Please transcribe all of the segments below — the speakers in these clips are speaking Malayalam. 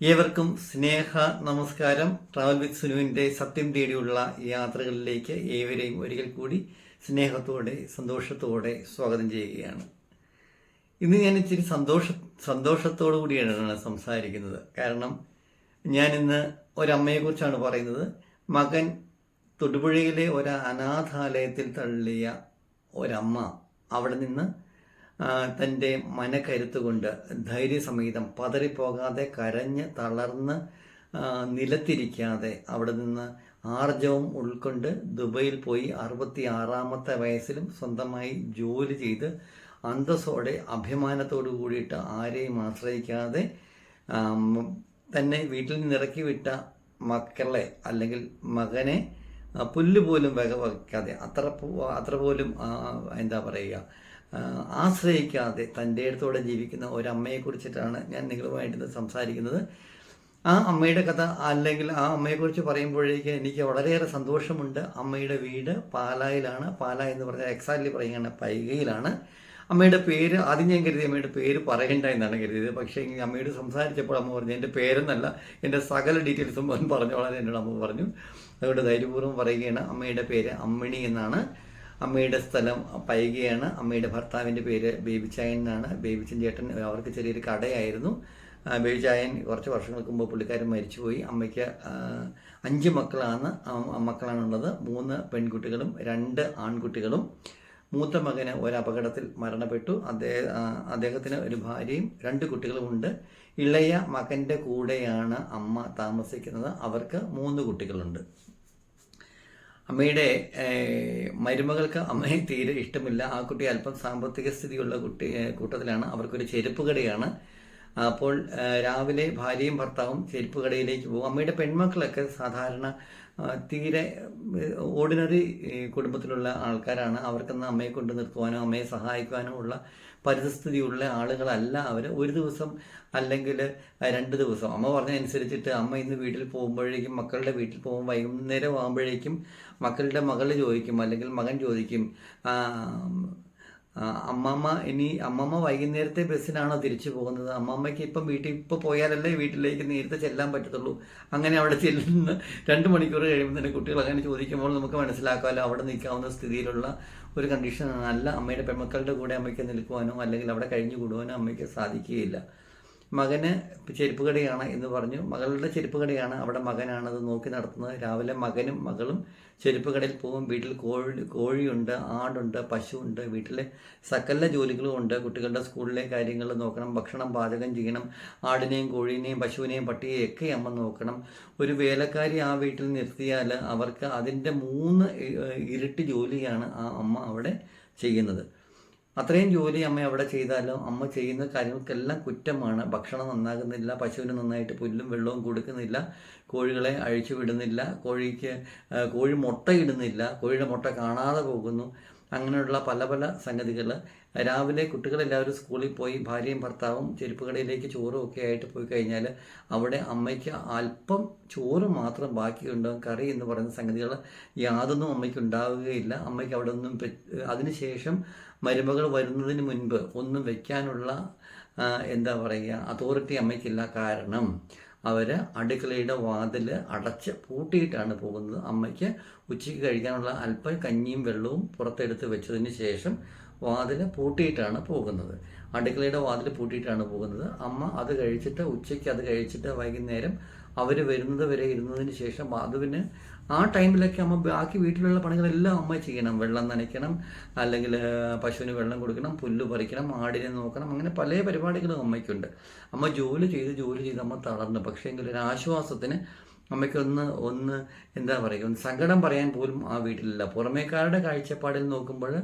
ഏവർക്കും സ്നേഹ നമസ്കാരം. ട്രാവൽ വിത്ത് സുനുവിന്റെ സത്യം തേടിയുള്ള യാത്രകളിലേക്ക് ഏവരെയും ഒരിക്കൽ കൂടി സ്നേഹത്തോടെ സന്തോഷത്തോടെ സ്വാഗതം ചെയ്യുകയാണ്. ഇന്ന് ഞാൻ ഇച്ചിരി സന്തോഷ സന്തോഷത്തോടു കൂടിയാണ് സംസാരിക്കുന്നത്. കാരണം ഞാൻ ഇന്ന് ഒരമ്മയെക്കുറിച്ചാണ് പറയുന്നത്. മകൻ തൊടുപുഴയിലെ ഒരു അനാഥാലയത്തിൽ തള്ളിയ ഒരമ്മ അവിടെ നിന്ന് തന്റെ മനക്കരുത്തുകൊണ്ട് ധൈര്യസമേതം പതറിപ്പോകാതെ കരഞ്ഞ് തളർന്ന് നിലത്തിരിക്കാതെ അവിടെ നിന്ന് ആർജവും ഉൾക്കൊണ്ട് ദുബൈയിൽ പോയി അറുപത്തി ആറാമത്തെ വയസ്സിലും സ്വന്തമായി ജോലി ചെയ്ത് അന്തസ്സോടെ അഭിമാനത്തോടു കൂടിയിട്ട് ആരെയും ആശ്രയിക്കാതെ തന്നെ വീട്ടിൽ നിന്ന് ഇറക്കി വിട്ട മക്കളെ അല്ലെങ്കിൽ മകനെ പുല്ലുപോലും പുല്ല് പോലും വക വയ്ക്കാതെ അത്ര അത്ര പോലും എന്താ പറയുക ആശ്രയിക്കാതെ തന്റെ അടുത്തോടെ ജീവിക്കുന്ന ഒരമ്മയെ കുറിച്ചിട്ടാണ് ഞാൻ നിങ്ങളുമായിട്ട് സംസാരിക്കുന്നത്. ആ അമ്മയുടെ കഥ അല്ലെങ്കിൽ ആ അമ്മയെക്കുറിച്ച് പറയുമ്പോഴേക്ക് എനിക്ക് വളരെയേറെ സന്തോഷമുണ്ട്. അമ്മയുടെ വീട് പാലായിലാണ്. പാല എന്ന് പറഞ്ഞാൽ എക്സാക്ട്ലി പറയുകയാണ് പൈകയിലാണ്. അമ്മയുടെ പേര് ആദ്യം ഞാൻ കരുതി അമ്മയുടെ പേര് പറയണ്ട എന്നാണ് കരുതിയത്. പക്ഷേ അമ്മയോട് സംസാരിച്ചപ്പോൾ അമ്മ പറഞ്ഞു എന്റെ പേരെന്നല്ല എന്റെ സകല ഡീറ്റെയിൽസും പറഞ്ഞോളാൻ എന്നോട് അമ്മ പറഞ്ഞു. അതുകൊണ്ട് ധൈര്യപൂർവം പറയുകയാണ് അമ്മയുടെ പേര് അമ്മിണി എന്നാണ്. അമ്മയുടെ സ്ഥലം പൈകയാണ്. അമ്മയുടെ ഭർത്താവിന്റെ പേര് ബേബിച്ചായൻ എന്നാണ്. ബേബിച്ചൻ ചേട്ടൻ അവർക്ക് ചെറിയൊരു കടയായിരുന്നു. ബേബിച്ചായൻ കുറച്ച് വർഷങ്ങൾക്ക് മുമ്പ് പുള്ളിക്കാരൻ മരിച്ചുപോയി. അമ്മയ്ക്ക് അഞ്ച് മക്കളാണ്. മക്കളാണുള്ളത്. മൂന്ന് പെൺകുട്ടികളും രണ്ട് ആൺകുട്ടികളും. മൂത്ത മകന് ഒരു അപകടത്തിൽ മരണപ്പെട്ടു അദ്ദേഹം അദ്ദേഹത്തിന് ഒരു ഭാര്യയും രണ്ട് കുട്ടികളുമുണ്ട് ഇളയ മകന്റെ കൂടെയാണ് അമ്മ താമസിക്കുന്നത്. അവർക്ക് മൂന്ന് കുട്ടികളുണ്ട്. അമ്മയുടെ മരുമകൾക്ക് അമ്മയെ തീരെ ഇഷ്ടമില്ല. ആ കുട്ടി അല്പം സാമ്പത്തിക സ്ഥിതിയുള്ള കുട്ടി കൂട്ടത്തിലാണ്. അവർക്കൊരു ചെരുപ്പ് കടയാണ്. അപ്പോൾ രാവിലെ ഭാര്യയും ഭർത്താവും ചെരുപ്പ് കടയിലേക്ക് പോകും. അമ്മയുടെ പെൺമക്കളൊക്കെ സാധാരണ തീരെ ഓർഡിനറി കുടുംബത്തിലുള്ള ആൾക്കാരാണ്. അവർക്കൊന്ന് അമ്മയെ കൊണ്ട് നിർത്തുവാനോ അമ്മയെ സഹായിക്കുവാനോ ഉള്ള പരിസ്ഥിതിയുള്ള ആളുകളല്ല അവർ ഒരു ദിവസം അല്ലെങ്കിൽ രണ്ട് ദിവസം. അമ്മ പറഞ്ഞതനുസരിച്ചിട്ട് അമ്മ ഇന്ന് വീട്ടിൽ പോകുമ്പോഴേക്കും മക്കളുടെ വീട്ടിൽ പോകും വൈകുന്നേരം ആകുമ്പോഴേക്കും മക്കളുടെ മകൾ ചോദിക്കും അല്ലെങ്കിൽ മകൻ ചോദിക്കും അമ്മമ്മ ഇനി അമ്മമ്മ വൈകുന്നേരത്തെ ബസ്സിനാണോ തിരിച്ചു പോകുന്നത്? അമ്മമ്മയ്ക്ക് ഇപ്പം വീട്ടിൽ ഇപ്പോൾ പോയാലല്ലേ വീട്ടിലേക്ക് നേരത്തെ ചെല്ലാൻ പറ്റത്തുള്ളൂ. അങ്ങനെ അവിടെ ചെല്ലുന്ന രണ്ട് മണിക്കൂർ കഴിയുമ്പോൾ തന്നെ കുട്ടികൾ അങ്ങനെ ചോദിക്കുമ്പോൾ നമുക്ക് മനസ്സിലാക്കാമല്ലോ അവിടെ നിൽക്കാവുന്ന സ്ഥിതിയിലുള്ള ഒരു കണ്ടീഷൻ അല്ല അമ്മയുടെ പെൺമക്കളുടെ കൂടെ അമ്മയ്ക്ക് നിൽക്കുവാനോ അല്ലെങ്കിൽ അവിടെ കഴിഞ്ഞു കൂടുവാനോ അമ്മയ്ക്ക് സാധിക്കുകയില്ല. മകന് ചെരുപ്പ് കടയാണ് എന്ന് പറഞ്ഞു. മകളുടെ ചെരുപ്പ് കടയാണ് അവിടെ മകനാണത് നോക്കി നടത്തുന്നത്. രാവിലെ മകനും മകളും ചെരുപ്പ് കടയിൽ പോകും. വീട്ടിൽ കോഴി കോഴിയുണ്ട് ആടുണ്ട് പശുവുണ്ട്. വീട്ടിലെ സകല ജോലികളും ഉണ്ട്. കുട്ടികളുടെ സ്കൂളിലെ കാര്യങ്ങൾ നോക്കണം. ഭക്ഷണം പാചകം ചെയ്യണം. ആടിനെയും കോഴീനെയും പശുവിനെയും പട്ടിയെയും ഒക്കെ അമ്മ നോക്കണം. ഒരു വേലക്കാരി ആ വീട്ടിൽ നിർത്തിയാൽ അവർക്ക് അതിന്റെ മൂന്ന് ഇരുട്ട് ജോലിയാണ് ആ അമ്മ അവിടെ ചെയ്യുന്നത്. അത്രയും ജോലി അമ്മ അവിടെ ചെയ്താലും അമ്മ ചെയ്യുന്ന കാര്യങ്ങൾക്കെല്ലാം കുറ്റമാണ്. ഭക്ഷണം നന്നാകുന്നില്ല പശുവിന് നന്നായിട്ട് പുല്ലും വെള്ളവും കൊടുക്കുന്നില്ല കോഴികളെ അഴിച്ചു വിടുന്നില്ല കോഴിക്ക് കോഴി മുട്ടയിടുന്നില്ല കോഴിയുടെ മുട്ട കാണാതെ പോകുന്നു. അങ്ങനെയുള്ള പല പല സംഗതികൾ രാവിലെ കുട്ടികളെല്ലാവരും സ്കൂളിൽ പോയി ഭാര്യയും ഭർത്താവും ചെരുപ്പ് കടയിലേക്ക് ചോറും ഒക്കെ ആയിട്ട് പോയി കഴിഞ്ഞാൽ അവിടെ അമ്മയ്ക്ക് അല്പം ചോറ് മാത്രം ബാക്കിയുണ്ടാകും കറി എന്ന് പറയുന്ന സംഗതികൾ യാതൊന്നും അമ്മയ്ക്ക് ഉണ്ടാവുകയില്ല. അമ്മയ്ക്ക് അവിടെ ഒന്നും അതിനുശേഷം മരുമകൾ വരുന്നതിന് മുൻപ് ഒന്നും വെക്കാനുള്ള എന്താ പറയുക അതോറിറ്റി അമ്മയ്ക്കില്ല. കാരണം അവർ അടുക്കളയുടെ വാതിൽ അടച്ച് പൂട്ടിയിട്ടാണ് പോകുന്നത്. അമ്മയ്ക്ക് ഉച്ചയ്ക്ക് കഴിക്കാനുള്ള അല്പം കഞ്ഞിയും വെള്ളവും പുറത്തെടുത്ത് വെച്ചതിന് ശേഷം വാതിൽ പൂട്ടിയിട്ടാണ് പോകുന്നത്. അടുക്കളയുടെ വാതിൽ പൂട്ടിയിട്ടാണ് പോകുന്നത്. അമ്മ അത് കഴിച്ചിട്ട് ഉച്ചയ്ക്ക് അത് കഴിച്ചിട്ട് വൈകുന്നേരം അവർ വരുന്നത് വരെ ഇരുന്നതിന് ശേഷം അതിന് ആ ടൈമിലൊക്കെ അമ്മ ബാക്കി വീട്ടിലുള്ള പണികളെല്ലാം അമ്മ ചെയ്യണം. വെള്ളം നനയ്ക്കണം അല്ലെങ്കിൽ പശുവിന് വെള്ളം കൊടുക്കണം പുല്ല് പറിക്കണം ആടിനെ നോക്കണം അങ്ങനെ പല പരിപാടികളും അമ്മയ്ക്കുണ്ട്. അമ്മ ജോലി ചെയ്ത് ജോലി ചെയ്ത് അമ്മ തളർന്നു. പക്ഷേ എങ്കിൽ ഒരു ആശ്വാസത്തിന് അമ്മയ്ക്കൊന്ന് ഒന്ന് എന്താ പറയുക ഒന്ന് സങ്കടം പറയാൻ പോലും ആ വീട്ടിലില്ല. പുറമേക്കാരുടെ കാഴ്ചപ്പാടിൽ നോക്കുമ്പോൾ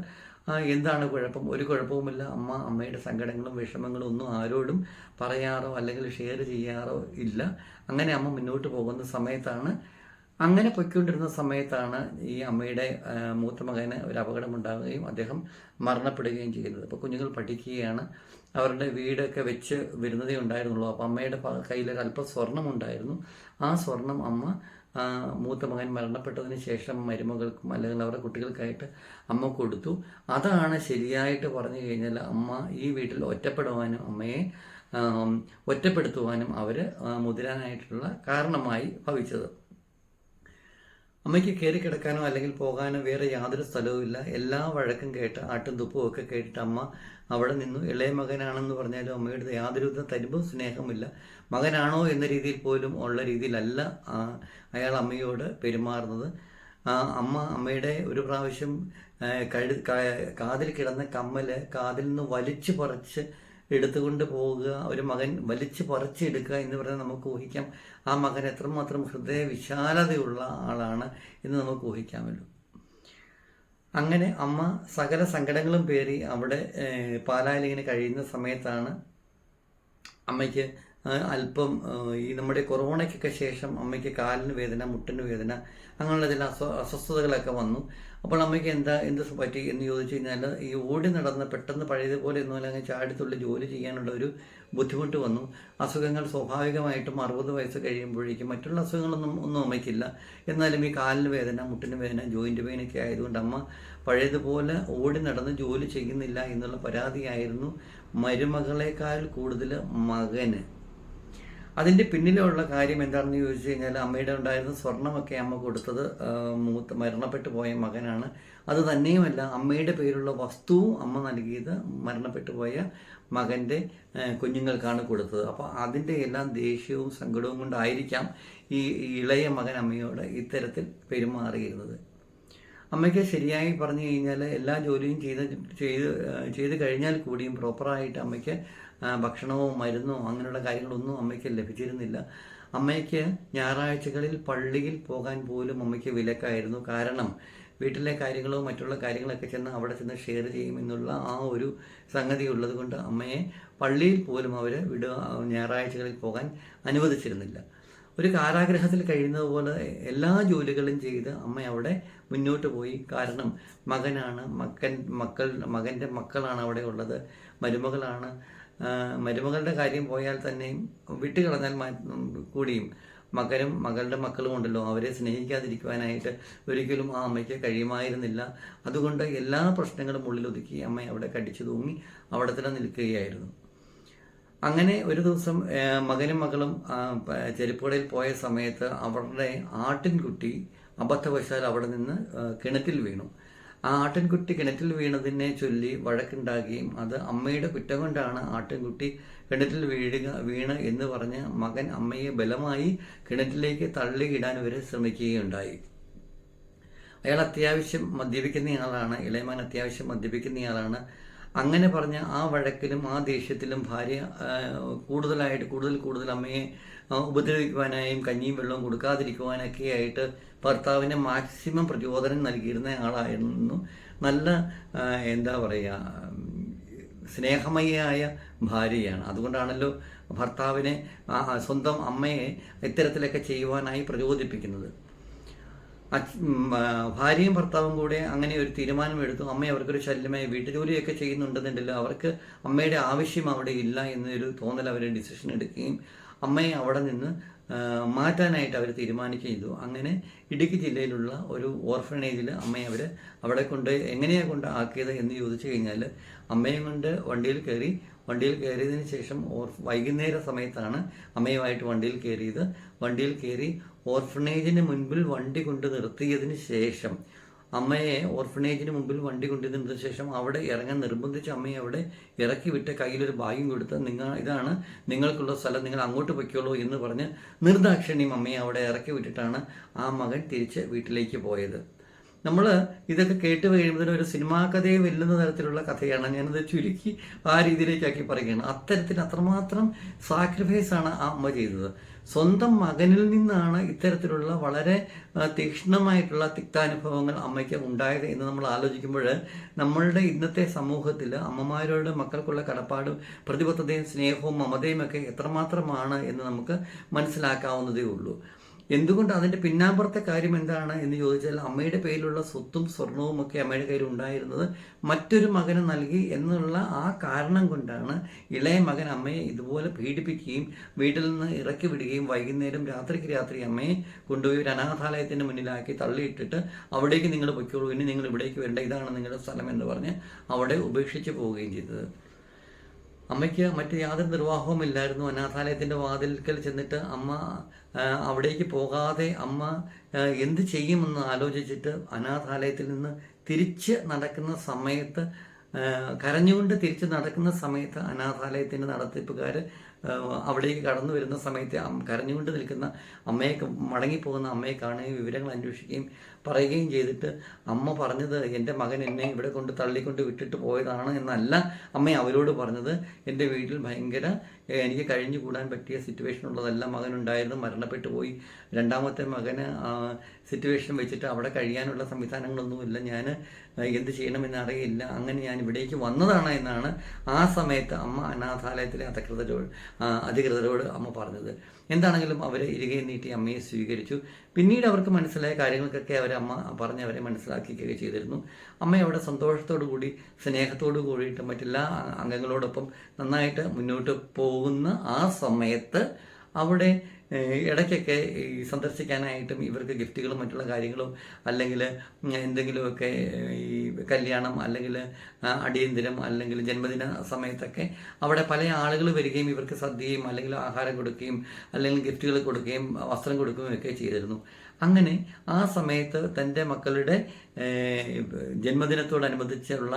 എന്താണ് കുഴപ്പം? ഒരു കുഴപ്പവുമില്ല. അമ്മ അമ്മയുടെ സങ്കടങ്ങളും വിഷമങ്ങളും ഒന്നും ആരോടും പറയാറോ അല്ലെങ്കിൽ ഷെയർ ചെയ്യാറോ ഇല്ല. അങ്ങനെ അമ്മ മുന്നോട്ട് പോകുന്ന സമയത്താണ് അങ്ങനെ പൊയ്ക്കൊണ്ടിരുന്ന സമയത്താണ് ഈ അമ്മയുടെ മൂത്ത മകന് ഒരു അപകടമുണ്ടാകുകയും അദ്ദേഹം മരണപ്പെടുകയും ചെയ്യുന്നത്. അപ്പോൾ കുഞ്ഞുങ്ങൾ പഠിക്കുകയാണ്. അവരുടെ വീടൊക്കെ വെച്ച് വരുന്നതേ ഉണ്ടായിരുന്നുള്ളൂ. അപ്പോൾ അമ്മയുടെ കയ്യിൽ അല്പം സ്വർണം ഉണ്ടായിരുന്നു. ആ സ്വർണം അമ്മ ആ, മൂത്ത മകൻ മരണപ്പെട്ടതിന് ശേഷം മരുമകൾക്കും അല്ലെങ്കിൽ അവരുടെ കുട്ടികൾക്കായിട്ട് അമ്മ കൊടുത്തു. അതാണ് ശരിയായിട്ട് പറഞ്ഞു കഴിഞ്ഞാൽ അമ്മ ഈ വീട്ടിൽ ഒറ്റപ്പെടുവാനും അമ്മയെ ഒറ്റപ്പെടുത്തുവാനും അവർ മുതിരാനായിട്ടുള്ള കാരണമായി ഭവിച്ചത്. അമ്മയ്ക്ക് കയറി കിടക്കാനോ അല്ലെങ്കിൽ പോകാനോ വേറെ യാതൊരു സ്ഥലവുമില്ല എല്ലാ വഴക്കും കേട്ട് ആട്ടും തുപ്പും ഒക്കെ കേട്ടിട്ട് അമ്മ അവിടെ നിന്നു. ഇളയ മകനാണെന്ന് പറഞ്ഞാലും അമ്മയുടെ യാതൊരുവിധ തരിമ്പും സ്നേഹമില്ല മകനാണോ എന്ന രീതിയിൽ പോലും ഉള്ള രീതിയിലല്ല അയാൾ അമ്മയോട് പെരുമാറുന്നത്. അമ്മ അമ്മയുടെ ഒരു പ്രാവശ്യം കഴു കാതിൽ കിടന്ന കമ്മൽ കാതിൽ നിന്ന് വലിച്ചു പറിച്ച് എടുത്തുകൊണ്ട് പോവുക ഒരു മകൻ വലിച്ചു പറിച്ചെടുക്കുക എന്ന് പറഞ്ഞാൽ നമുക്ക് ഊഹിക്കാം. ആ മകൻ എത്രമാത്രം ഹൃദയ വിശാലതയുള്ള ആളാണ് എന്ന് നമുക്ക് ഊഹിക്കാമല്ലോ. അങ്ങനെ അമ്മ സകല സങ്കടങ്ങളും പേറി അവിടെ പാലാലിങ്ങനെ കഴിയുന്ന സമയത്താണ് അമ്മയ്ക്ക് അല്പം ഈ നമ്മുടെ കൊറോണയ്ക്കൊക്കെ ശേഷം അമ്മയ്ക്ക് കാലിന് വേദന മുട്ടിന് വേദന അങ്ങനെയുള്ള ചില അസ്വ അസ്വസ്ഥതകളൊക്കെ വന്നു. അപ്പോൾ അമ്മയ്ക്ക് എന്താ എന്ത് പറ്റി എന്ന് ചോദിച്ചു കഴിഞ്ഞാൽ ഈ ഓടി നടന്ന് പെട്ടെന്ന് പഴയതുപോലെ ഒന്നുമില്ല അങ്ങ് ചാടിത്തുള്ളി ജോലി ചെയ്യാനുള്ള ഒരു ബുദ്ധിമുട്ട് വന്നു. അസുഖങ്ങൾ സ്വാഭാവികമായിട്ടും അറുപത് വയസ്സ് കഴിയുമ്പോഴേക്കും മറ്റുള്ള അസുഖങ്ങളൊന്നും ഒന്നും അമ്മയ്ക്കില്ല. എന്നാലും ഈ കാലിന് വേദന മുട്ടിന് വേദന ജോയിന്റ് പെയിനൊക്കെ ആയതുകൊണ്ട് അമ്മ പഴയതുപോലെ ഓടി നടന്ന് ജോലി ചെയ്യുന്നില്ല എന്നുള്ള പരാതിയായിരുന്നു മരുമകളെക്കാൾ കൂടുതൽ മകന്. അതിന്റെ പിന്നിലുള്ള കാര്യം എന്താണെന്ന് ചോദിച്ചു കഴിഞ്ഞാൽ അമ്മയുടെ ഉണ്ടായിരുന്ന സ്വർണമൊക്കെ അമ്മ കൊടുത്തത് മൂത്ത് മരണപ്പെട്ടു പോയ മകനാണ്. അത് തന്നെയുമല്ല അമ്മയുടെ പേരുള്ള വസ്തുവും അമ്മ നൽകിയത് മരണപ്പെട്ടു പോയ മകന്റെ കുഞ്ഞുങ്ങൾക്കാണ് കൊടുത്തത്. അപ്പോൾ അതിന്റെ എല്ലാം ദേഷ്യവും സങ്കടവും കൊണ്ടായിരിക്കാം ഈ ഇളയ മകൻ അമ്മയോട് ഇത്തരത്തിൽ പെരുമാറിയിരുന്നത്. അമ്മയ്ക്ക് ശരിയായി പറഞ്ഞു കഴിഞ്ഞാൽ എല്ലാ ജോലിയും ചെയ്ത് ചെയ്ത് ചെയ്ത് കഴിഞ്ഞാൽ കൂടിയും പ്രോപ്പറായിട്ട് അമ്മയ്ക്ക് ഭക്ഷണമോ മരുന്നോ അങ്ങനെയുള്ള കാര്യങ്ങളൊന്നും അമ്മയ്ക്ക് ലഭിച്ചിരുന്നില്ല. അമ്മയ്ക്ക് ഞായറാഴ്ചകളിൽ പള്ളിയിൽ പോകാൻ പോലും അമ്മയ്ക്ക് വിലക്കായിരുന്നു. കാരണം വീട്ടിലെ കാര്യങ്ങളോ മറ്റുള്ള കാര്യങ്ങളൊക്കെ ചെന്ന് അവിടെ ചെന്ന് ഷെയർ ചെയ്യുമെന്നുള്ള ആ ഒരു സംഗതി ഉള്ളതുകൊണ്ട് അമ്മയെ പള്ളിയിൽ പോലും അവർ വിട ഞായറാഴ്ചകളിൽ പോകാൻ അനുവദിച്ചിരുന്നില്ല. ഒരു കാരാഗ്രഹത്തിൽ കഴിയുന്നത് പോലെ എല്ലാ ജോലികളും ചെയ്ത് അമ്മ അവിടെ മുന്നോട്ട് പോയി. കാരണം മകനാണ് മക്കൻ മക്കൾ മകന്റെ മക്കളാണ് അവിടെ ഉള്ളത് മരുമകളാണ്. മരുമകളുടെ കാര്യം പോയാൽ തന്നെയും വിട്ടുകളഞ്ഞാൽ കൂടിയും. മകനും മകളുടെ മക്കളും ഉണ്ടല്ലോ അവരെ സ്നേഹിക്കാതിരിക്കുവാനായിട്ട് ഒരിക്കലും ആ അമ്മയ്ക്ക് കഴിയുമായിരുന്നില്ല. അതുകൊണ്ട് എല്ലാ പ്രശ്നങ്ങളും ഉള്ളിൽ ഒതുക്കി അമ്മ അവിടെ കടിച്ചു തൂങ്ങി അവിടെ തന്നെ നിൽക്കുകയായിരുന്നു. അങ്ങനെ ഒരു ദിവസം മകനും മകളും ചെരുപ്പുകടയിൽ പോയ സമയത്ത് അവരുടെ ആട്ടിൻകുട്ടി അബദ്ധവശാൽ അവിടെ നിന്ന് കിണറ്റിൽ വീണു. ആ ആട്ടിൻകുട്ടി കിണറ്റിൽ വീണതിനെ ചൊല്ലി വഴക്കുണ്ടാകുകയും അത് അമ്മയുടെ കുറ്റം കൊണ്ടാണ് ആട്ടിൻകുട്ടി കിണറ്റിൽ വീഴുക വീണ് എന്ന് പറഞ്ഞ് മകൻ അമ്മയെ ബലമായി കിണറ്റിലേക്ക് തള്ളിയിടാൻ വരെ ശ്രമിക്കുകയുണ്ടായി. അയാൾ അത്യാവശ്യം മദ്യപിക്കുന്നയാളാണ് ഇളയമാൻ അത്യാവശ്യം മദ്യപിക്കുന്നയാളാണ് അങ്ങനെ പറഞ്ഞ ആ വഴക്കിലും ആ ദേഷ്യത്തിലും ഭാര്യ കൂടുതലായിട്ട് കൂടുതൽ കൂടുതൽ അമ്മയെ ഉപദ്രവിക്കുവാനായും കഞ്ഞിയും വെള്ളവും കൊടുക്കാതിരിക്കുവാനൊക്കെ ആയിട്ട് ഭർത്താവിന് മാക്സിമം പ്രചോദനം നൽകിയിരുന്ന ആളായിരുന്നു. നല്ല എന്താ പറയുക സ്നേഹമയായ ഭാര്യയാണ്. അതുകൊണ്ടാണല്ലോ ഭർത്താവിനെ സ്വന്തം അമ്മയെ ഇത്തരത്തിലൊക്കെ ചെയ്യുവാനായി പ്രചോദിപ്പിക്കുന്നത്. ഭാര്യയും ഭർത്താവും കൂടെ അങ്ങനെ ഒരു തീരുമാനമെടുത്തു. അമ്മ അവർക്കൊരു ശല്യമായി വീട്ടുജോലിയൊക്കെ ചെയ്യുന്നുണ്ടെന്നുണ്ടല്ലോ. അവർക്ക് അമ്മയുടെ ആവശ്യം അവിടെ ഇല്ല എന്നൊരു തോന്നൽ അവർ ഡിസിഷൻ എടുക്കുകയും അമ്മയെ അവിടെ നിന്ന് മാറ്റാനായിട്ട് അവർ തീരുമാനിക്കുകയും ചെയ്തു. അങ്ങനെ ഇടുക്കി ജില്ലയിലുള്ള ഒരു ഓർഫനേജിൽ അമ്മയെ അവർ അവിടെ കൊണ്ട് എങ്ങനെയാണ് കൊണ്ട് ആക്കിയത് എന്ന് ചോദിച്ചു കഴിഞ്ഞാൽ അമ്മയും കൊണ്ട് വണ്ടിയിൽ കയറി വണ്ടിയിൽ കയറിയതിന് ശേഷം ഓർ വൈകുന്നേര സമയത്താണ് അമ്മയുമായിട്ട് വണ്ടിയിൽ കയറിയത്. വണ്ടിയിൽ കയറി ഓർഫനേജിന് മുൻപിൽ വണ്ടി കൊണ്ട് നിർത്തിയതിന് ശേഷം അമ്മയെ ഓർഫനേജിന് മുമ്പിൽ വണ്ടി കൊണ്ടുവന്നതിന് ശേഷം അവിടെ ഇറങ്ങാൻ നിർബന്ധിച്ച് അമ്മയെ അവിടെ ഇറക്കി വിട്ട് കയ്യിലൊരു ബാഗും കൊടുത്ത് നിങ്ങൾ ഇതാണ് നിങ്ങൾക്കുള്ള സ്ഥലം നിങ്ങൾ അങ്ങോട്ട് പൊയ്ക്കോളൂ എന്ന് പറഞ്ഞ് നിർദാക്ഷിണ്യം അമ്മയെ അവിടെ ഇറക്കി വിട്ടിട്ടാണ് ആ മകൻ തിരിച്ച് വീട്ടിലേക്ക് പോയത്. നമ്മൾ ഇതൊക്കെ കേട്ട് കഴിയുമ്പോൾ ഒരു സിനിമാ കഥയെ വെല്ലുന്ന തരത്തിലുള്ള കഥയാണ്. ഞാനത് ചുരുക്കി ആ രീതിയിലേക്കാക്കി പറയുകയാണ്. അത്തരത്തിൽ അത്രമാത്രം സാക്രിഫൈസ് ആണ് ആ അമ്മ ചെയ്തത്. സ്വന്തം മകനിൽ നിന്നാണ് ഇത്തരത്തിലുള്ള വളരെ തീക്ഷ്ണമായിട്ടുള്ള തിക്താനുഭവങ്ങൾ അമ്മയ്ക്ക് ഉണ്ടായത് എന്ന് നമ്മൾ ആലോചിക്കുമ്പോൾ നമ്മളുടെ ഇന്നത്തെ സമൂഹത്തിൽ അമ്മമാരോട് മക്കൾക്കുള്ള കടപ്പാടും പ്രതിബദ്ധതയും സ്നേഹവും മമതയും ഒക്കെ എത്രമാത്രമാണ് എന്ന് നമുക്ക് മനസ്സിലാക്കാവുന്നതേ ഉള്ളൂ. എന്തുകൊണ്ട് അതിന്റെ പിന്നാമ്പുറത്തെ കാര്യം എന്താണ് എന്ന് ചോദിച്ചാൽ അമ്മയുടെ പേരിലുള്ള സ്വത്തും സ്വർണവും ഒക്കെ അമ്മയുടെ കയ്യിൽ ഉണ്ടായിരുന്നത് മറ്റൊരു മകന് നൽകി എന്നുള്ള ആ കാരണം കൊണ്ടാണ് ഇളയ മകൻ അമ്മയെ ഇതുപോലെ പീഡിപ്പിക്കുകയും വീട്ടിൽ നിന്ന് ഇറക്കി വിടുകയും വൈകുന്നേരം രാത്രിക്ക് രാത്രി അമ്മയെ കൊണ്ടുപോയി ഒരു അനാഥാലയത്തിന്റെ മുന്നിലാക്കി തള്ളിയിട്ടിട്ട് അവിടേക്ക് നിങ്ങൾ പൊയ്ക്കോളൂ ഇനി നിങ്ങൾ ഇവിടേക്ക് വരേണ്ട ഇതാണ് നിങ്ങളുടെ സ്ഥലം എന്ന് പറഞ്ഞ് അവിടെ ഉപേക്ഷിച്ച് പോവുകയും ചെയ്തത്. അമ്മയ്ക്ക് മറ്റു യാതൊരു നിർവാഹവും ഇല്ലായിരുന്നു. അനാഥാലയത്തിന്റെ വാതിൽക്കൽ ചെന്നിട്ട് അമ്മ അവിടേക്ക് പോകാതെ അമ്മ എന്ത് ചെയ്യുമെന്ന് ആലോചിച്ചിട്ട് അനാഥാലയത്തിൽ നിന്ന് തിരിച്ച് നടക്കുന്ന സമയത്ത് കരഞ്ഞുകൊണ്ട് തിരിച്ച് നടക്കുന്ന സമയത്ത് അനാഥാലയത്തിന്റെ നടത്തിപ്പുകാർ അവിടേക്ക് കടന്നു വരുന്ന സമയത്ത് കരഞ്ഞുകൊണ്ട് നിൽക്കുന്ന അമ്മയെ മടങ്ങി മടങ്ങിപ്പോകുന്ന അമ്മയെ കാണുകയും വിവരങ്ങൾ അന്വേഷിക്കുകയും പറയുകയും ചെയ്തിട്ട് അമ്മ പറഞ്ഞത് എന്റെ മകൻ എന്നെ ഇവിടെ കൊണ്ട് തള്ളിക്കൊണ്ട് വിട്ടിട്ട് പോയതാണ് എന്നല്ല അമ്മ അവരോട് പറഞ്ഞത്. എന്റെ വീട്ടിൽ ഭയങ്കര എനിക്ക് കഴിഞ്ഞു കൂടാൻ പറ്റിയ സിറ്റുവേഷൻ ഉള്ളതല്ല മകനുണ്ടായിരുന്നു. മരണപ്പെട്ടു പോയി. രണ്ടാമത്തെ മകന് സിറ്റുവേഷൻ വെച്ചിട്ട് അവിടെ കഴിയാനുള്ള സംവിധാനങ്ങളൊന്നുമില്ല. ഞാൻ എന്ത് ചെയ്യണമെന്ന് അറിയില്ല അങ്ങനെ ഞാൻ ഇവിടേക്ക് വന്നതാണ് എന്നാണ് ആ സമയത്ത് അമ്മ അനാഥാലയത്തിലെ അധികൃതരോട് അധികൃതരോട് അമ്മ പറഞ്ഞത്. എന്താണെങ്കിലും അവർ ഇരികെ നീട്ടി അമ്മയെ സ്വീകരിച്ചു. പിന്നീട് അവർക്ക് മനസ്സിലായ കാര്യങ്ങൾക്കൊക്കെ അവരെ അമ്മ പറഞ്ഞ് അവരെ മനസ്സിലാക്കിക്കുകയൊക്കെ ചെയ്തിരുന്നു. അമ്മ അവിടെ സന്തോഷത്തോടു കൂടി സ്നേഹത്തോടു കൂടിയിട്ട് മറ്റെല്ലാ അംഗങ്ങളോടൊപ്പം നന്നായിട്ട് മുന്നോട്ട് പോകുന്ന ആ സമയത്ത് അവിടെ ഇടയ്ക്കൊക്കെ ഈ സന്ദർശിക്കാനായിട്ടും ഇവർക്ക് ഗിഫ്റ്റുകളും മറ്റുള്ള കാര്യങ്ങളും അല്ലെങ്കിൽ എന്തെങ്കിലുമൊക്കെ ഈ കല്യാണം അല്ലെങ്കിൽ അടിയന്തിരം അല്ലെങ്കിൽ ജന്മദിന സമയത്തൊക്കെ അവിടെ പല ആളുകൾ വരികയും ഇവർക്ക് സദ്യയും അല്ലെങ്കിൽ ആഹാരം കൊടുക്കുകയും അല്ലെങ്കിൽ ഗിഫ്റ്റുകൾ കൊടുക്കുകയും വസ്ത്രം കൊടുക്കുകയും ഒക്കെ ചെയ്തിരുന്നു. അങ്ങനെ ആ സമയത്ത് തന്റെ മക്കളുടെ ജന്മദിനത്തോടനുബന്ധിച്ചുള്ള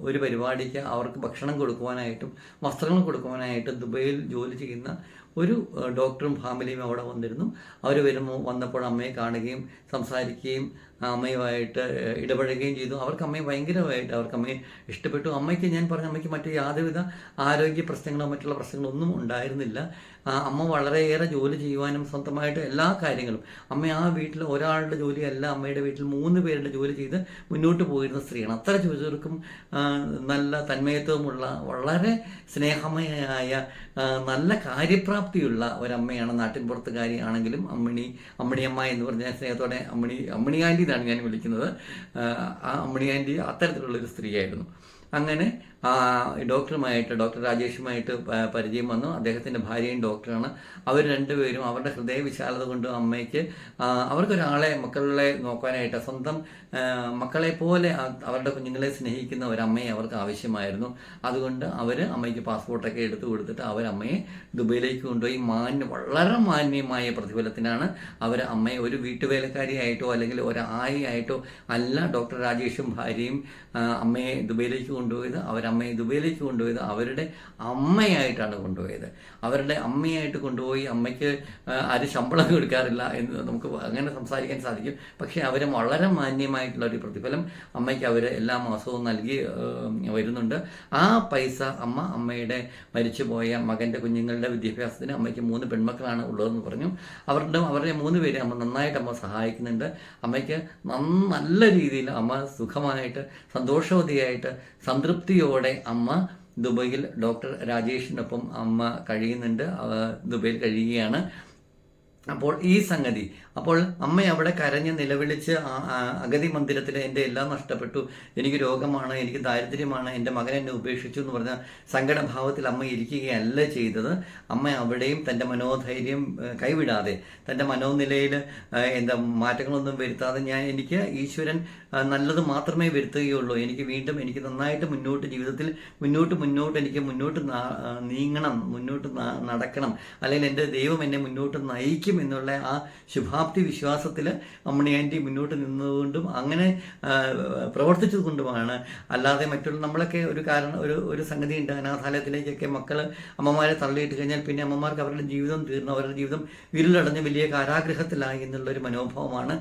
ഒരു പരിപാടിക്ക് അവർക്ക് ഭക്ഷണം കൊടുക്കുവാനായിട്ടും വസ്ത്രങ്ങൾ കൊടുക്കുവാനായിട്ടും ദുബൈയിൽ ജോലി ചെയ്യുന്ന ഒരു ഡോക്ടറും ഫാമിലിയും അവിടെ വന്നിരുന്നു. അവർ വരുമ്പോൾ വന്നപ്പോൾ അമ്മയെ കാണുകയും സംസാരിക്കുകയും അമ്മയുമായിട്ട് ഇടപഴകുകയും ചെയ്തു. അവർക്ക് അമ്മയെ ഭയങ്കരമായിട്ട് അവർക്ക് അമ്മയെ ഇഷ്ടപ്പെട്ടു. അമ്മയ്ക്ക് ഞാൻ പറഞ്ഞ അമ്മയ്ക്ക് മറ്റ് യാതൊരുവിധ ആരോഗ്യ പ്രശ്നങ്ങളോ മറ്റുള്ള പ്രശ്നങ്ങളോ ഒന്നും ഉണ്ടായിരുന്നില്ല അമ്മ വളരെയേറെ ജോലി ചെയ്യുവാനും സ്വന്തമായിട്ട് എല്ലാ കാര്യങ്ങളും അമ്മ ആ വീട്ടിൽ ഒരാളുടെ ജോലിയല്ല അമ്മയുടെ വീട്ടിൽ മൂന്ന് പേരുടെ ജോലി ചെയ്ത് മുന്നോട്ട് പോയിരുന്ന സ്ത്രീയാണ്. അത്ര ചുരുക്കും നല്ല തന്മയത്വമുള്ള വളരെ സ്നേഹമയായ നല്ല കാര്യപ്രാപ്തിയുള്ള ഒരമ്മയാണ് നാട്ടിൻപുറത്തുകാരി ആണെങ്കിലും അമ്മിണി അമ്മിണിയമ്മ എന്ന് പറഞ്ഞ സ്നേഹത്തോടെ അമ്മിണി അമ്മിണി ആന്റി എന്നാണ് ഞാൻ വിളിക്കുന്നത്. ആ, അമ്മിണി ആന്റി അത്തരത്തിലുള്ളൊരു സ്ത്രീയായിരുന്നു. അങ്ങനെ ആ ഡോക്ടറുമായിട്ട് ഡോക്ടർ രാജേഷുമായിട്ട് പരിചയം വന്നു. അദ്ദേഹത്തിന്റെ ഭാര്യയും ഡോക്ടറാണ്. അവർ രണ്ടുപേരും അവരുടെ ഹൃദയവിശാലത കൊണ്ട് അമ്മയ്ക്ക് അവർക്കൊരാളെ മക്കളെ നോക്കാനായിട്ട് സ്വന്തം മക്കളെ പോലെ അവരുടെ കുഞ്ഞുങ്ങളെ സ്നേഹിക്കുന്ന ഒരമ്മയെ അവർക്ക് ആവശ്യമായിരുന്നു. അതുകൊണ്ട് അവർ അമ്മയ്ക്ക് പാസ്പോർട്ടൊക്കെ എടുത്തു കൊടുത്തിട്ട് അവരമ്മയെ ദുബൈയിലേക്ക് കൊണ്ടുപോയി. മാന്യ വളരെ മാന്യമായ പ്രതിഫലത്തിനാണ് അവർ അമ്മയെ ഒരു വീട്ടുവേലക്കാരിയായിട്ടോ അല്ലെങ്കിൽ ഒരു ആയിട്ടോ അല്ല ഡോക്ടർ രാജേഷും ഭാര്യയും അമ്മയെ ദുബൈയിലേക്ക് കൊണ്ടുപോയത്. അവരമ്മയെ ദുബൈയിലേക്ക് കൊണ്ടുപോയത് അവരുടെ അമ്മയായിട്ടാണ് കൊണ്ടുപോയത്. അവരുടെ അമ്മയായിട്ട് കൊണ്ടുപോയി അമ്മയ്ക്ക് ആര് ശമ്പളം കൊടുക്കാറില്ല എന്ന് നമുക്ക് അങ്ങനെ സംസാരിക്കാൻ സാധിക്കും. പക്ഷേ അവർ വളരെ മാന്യമായിട്ടുള്ള ഒരു പ്രതിഫലം അമ്മയ്ക്ക് അവർ എല്ലാ മാസവും നൽകി വരുന്നുണ്ട്. ആ പൈസ അമ്മ അമ്മയുടെ മരിച്ചുപോയ മകന്റെ കുഞ്ഞുങ്ങളുടെ വിദ്യാഭ്യാസത്തിന് അമ്മയ്ക്ക് മൂന്ന് പെൺമക്കളാണ് ഉള്ളതെന്ന് പറഞ്ഞു. അവരുടെ അവരുടെ മൂന്ന് പേരെ അമ്മ നന്നായിട്ട് അമ്മ സഹായിക്കുന്നുണ്ട്. അമ്മയ്ക്ക് നല്ല രീതിയിൽ അമ്മ സുഖമായിട്ട് സന്തോഷവതിയായിട്ട് സംതൃപ്തിയോടെ അമ്മ ദുബൈയിൽ ഡോക്ടർ രാജേഷിനൊപ്പം അമ്മ കഴിയുന്നുണ്ട്. ദുബൈയിൽ കഴിയുകയാണ്. അപ്പോൾ ഈ സംഗതി അപ്പോൾ അമ്മ അവിടെ കരഞ്ഞ് നിലവിളിച്ച് അഗതി മന്ദിരത്തിൽ എന്റെ എല്ലാം നഷ്ടപ്പെട്ടു. എനിക്ക് രോഗമാണ് എനിക്ക് ദാരിദ്ര്യമാണ് എന്റെ മകൻ എന്നെ ഉപേക്ഷിച്ചു എന്ന് പറഞ്ഞ സങ്കടഭാവത്തിൽ അമ്മ ഇരിക്കുകയല്ല ചെയ്തത്. അമ്മ അവിടെയും തന്റെ മനോധൈര്യം കൈവിടാതെ തന്റെ മനോനിലയിൽ എന്താ മാറ്റങ്ങളൊന്നും വരുത്താതെ ഞാൻ എനിക്ക് ഈശ്വരൻ നല്ലത് മാത്രമേ വരുത്തുകയുള്ളൂ. എനിക്ക് വീണ്ടും എനിക്ക് നന്നായിട്ട് മുന്നോട്ട് ജീവിതത്തിൽ മുന്നോട്ട് മുന്നോട്ട് എനിക്ക് മുന്നോട്ട് നീങ്ങണം മുന്നോട്ട് നടക്കണം. അല്ലെങ്കിൽ എന്റെ ദൈവം എന്നെ മുന്നോട്ട് നയിക്കും എന്നുള്ള ആ ശുഭാപ്തി വിശ്വാസത്തിൽ അമ്മണി ആന്റി മുന്നോട്ട് നിന്നതുകൊണ്ടും അങ്ങനെ പ്രവർത്തിച്ചത് കൊണ്ടുമാണ് അല്ലാതെ മറ്റുള്ള നമ്മളൊക്കെ ഒരു കാരണം ഒരു ഒരു സംഗതി ഉണ്ട് അനാഥാലയത്തിലേക്കൊക്കെ മക്കൾ അമ്മമാരെ തള്ളിയിട്ട് കഴിഞ്ഞാൽ പിന്നെ അമ്മമാർക്ക് അവരുടെ ജീവിതം തീർന്നു അവരുടെ ജീവിതം ഇരുളടഞ്ഞ് വലിയ കാരാഗ്രഹത്തിലായി എന്നുള്ളൊരു മനോഭാവമാണ്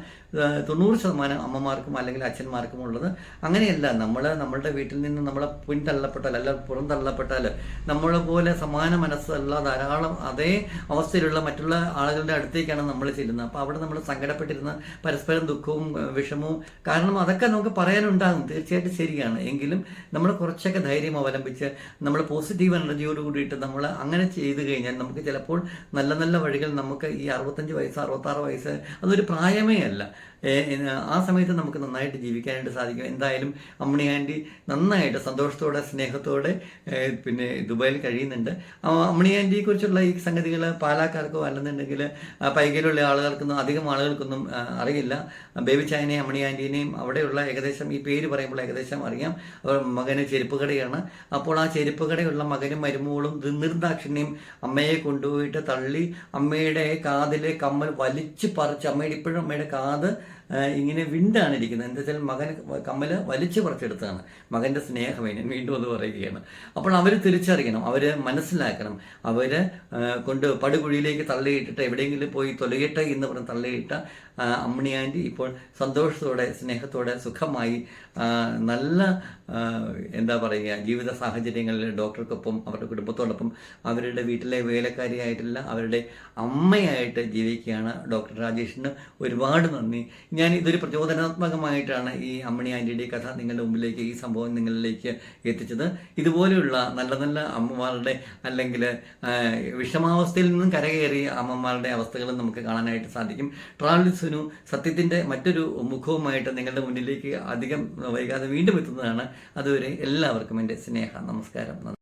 തൊണ്ണൂറ് ശതമാനം അമ്മമാർക്കും അല്ലെങ്കിൽ അച്ഛന്മാർക്കും ഉള്ളത്. അങ്ങനെയല്ല നമ്മൾ നമ്മളുടെ വീട്ടിൽ നിന്ന് നമ്മളെ പിന്തള്ളപ്പെട്ടാൽ അല്ല പുറന്തള്ളപ്പെട്ടാൽ നമ്മളെ പോലെ സമാന മനസ്സുള്ള ധാരാളം അതേ അവസ്ഥയിലുള്ള മറ്റുള്ള ആളുകളുടെ അടുത്തേക്കാണ് നമ്മൾ ചെല്ലുന്നത്. അപ്പോൾ അവിടെ നമ്മൾ സങ്കടപ്പെട്ടിരുന്ന പരസ്പരം ദുഃഖവും വിഷമവും. കാരണം അതൊക്കെ നമുക്ക് പറയാനുണ്ടാകും. തീർച്ചയായിട്ടും ശരിയാണ്. എങ്കിലും നമ്മൾ കുറച്ചൊക്കെ ധൈര്യം അവലംബിച്ച് നമ്മൾ പോസിറ്റീവ് എനർജിയോട് കൂടിയിട്ട് നമ്മൾ അങ്ങനെ ചെയ്തു കഴിഞ്ഞാൽ നമുക്ക് ചിലപ്പോൾ നല്ല നല്ല വഴികൾ നമുക്ക് ഈ അറുപത്തഞ്ച് വയസ്സ് അറുപത്താറ് വയസ്സ് അതൊരു പ്രായമേ അല്ല. ആ സമയത്ത് നമുക്ക് നന്നായിട്ട് ജീവിക്കാനായിട്ട് സാധിക്കും. എന്തായാലും അമ്മണി ആന്റി നന്നായിട്ട് സന്തോഷത്തോടെ സ്നേഹത്തോടെ പിന്നെ ദുബായിൽ കഴിയുന്നുണ്ട്. അമ്മണി ആന്റിയെ കുറിച്ചുള്ള ഈ സംഗതികൾ പാലാക്കാർക്കോ അല്ലെന്നുണ്ടെങ്കിൽ പൈകയിലുള്ള ആളുകൾക്കൊന്നും അധികം ആളുകൾക്കൊന്നും അറിയില്ല. ബേബി ചായനെയും അമ്മണി ആന്റീനെയും അവിടെയുള്ള ഏകദേശം ഈ പേര് പറയുമ്പോൾ ഏകദേശം അറിയാം. അവർ മകന് ചെരുപ്പ് കടയാണ്. അപ്പോൾ ആ ചെരുപ്പ് കടയുള്ള മകനും മരുമോളും ഇത് നിർദാക്ഷിണ്യം അമ്മയെ കൊണ്ടുപോയിട്ട് തള്ളി. അമ്മയുടെ കാതിലെ കമ്മൽ വലിച്ചു പറിച്ച് അമ്മയുടെ ഇപ്പോഴും അമ്മയുടെ കാത് ഇങ്ങനെ വിണ്ടാണ് ഇരിക്കുന്നത്. എന്താ വെച്ചാൽ മകൻ കമ്മൽ വലിച്ചു പറിച്ചെടുത്താണ് മകന്റെ സ്നേഹം ഞാൻ വീണ്ടും അത് പറയുകയാണ്. അപ്പോൾ അവർ തിരിച്ചറിയണം അവർ മനസ്സിലാക്കണം. അവർ കൊണ്ട് പടുകുഴിയിലേക്ക് തള്ളിയിട്ടിട്ട് എവിടെയെങ്കിലും പോയി തൊലയിട്ട് എന്ന് പറഞ്ഞ് തള്ളിയിട്ട അമ്മിണി ആന്റി ഇപ്പോൾ സന്തോഷത്തോടെ സ്നേഹത്തോടെ സുഖമായി നല്ല എന്താ പറയുക ജീവിത സാഹചര്യങ്ങളിൽ ഡോക്ടർക്കൊപ്പം അവരുടെ കുടുംബത്തോടൊപ്പം അവരുടെ വീട്ടിലെ വേലക്കാരിയായിട്ടില്ല അവരുടെ അമ്മയായിട്ട് ജീവിക്കുകയാണ് ഡോക്ടർ രാജേഷിന് ഒരുപാട് നന്ദി. ഞാൻ ഇതൊരു പ്രചോദനാത്മകമായിട്ടാണ് ഈ അമ്മണി ആന്റിയുടെ കഥ നിങ്ങളുടെ മുമ്പിലേക്ക് ഈ സംഭവം നിങ്ങളിലേക്ക് എത്തിച്ചത്. ഇതുപോലെയുള്ള നല്ല നല്ല അമ്മമാരുടെ അല്ലെങ്കിൽ വിഷമാവസ്ഥയിൽ നിന്നും കരകയറിയ അമ്മമാരുടെ അവസ്ഥകളും നമുക്ക് കാണാനായിട്ട് സാധിക്കും. ട്രാവൽ സുനു സത്യത്തിന്റെ മറ്റൊരു മുഖവുമായിട്ട് നിങ്ങളുടെ മുന്നിലേക്ക് അധികം വൈകാതെ വീണ്ടും എത്തുന്നതാണ് അതുവരെ എല്ലാവർക്കും എന്റെ സ്നേഹ നമസ്കാരം.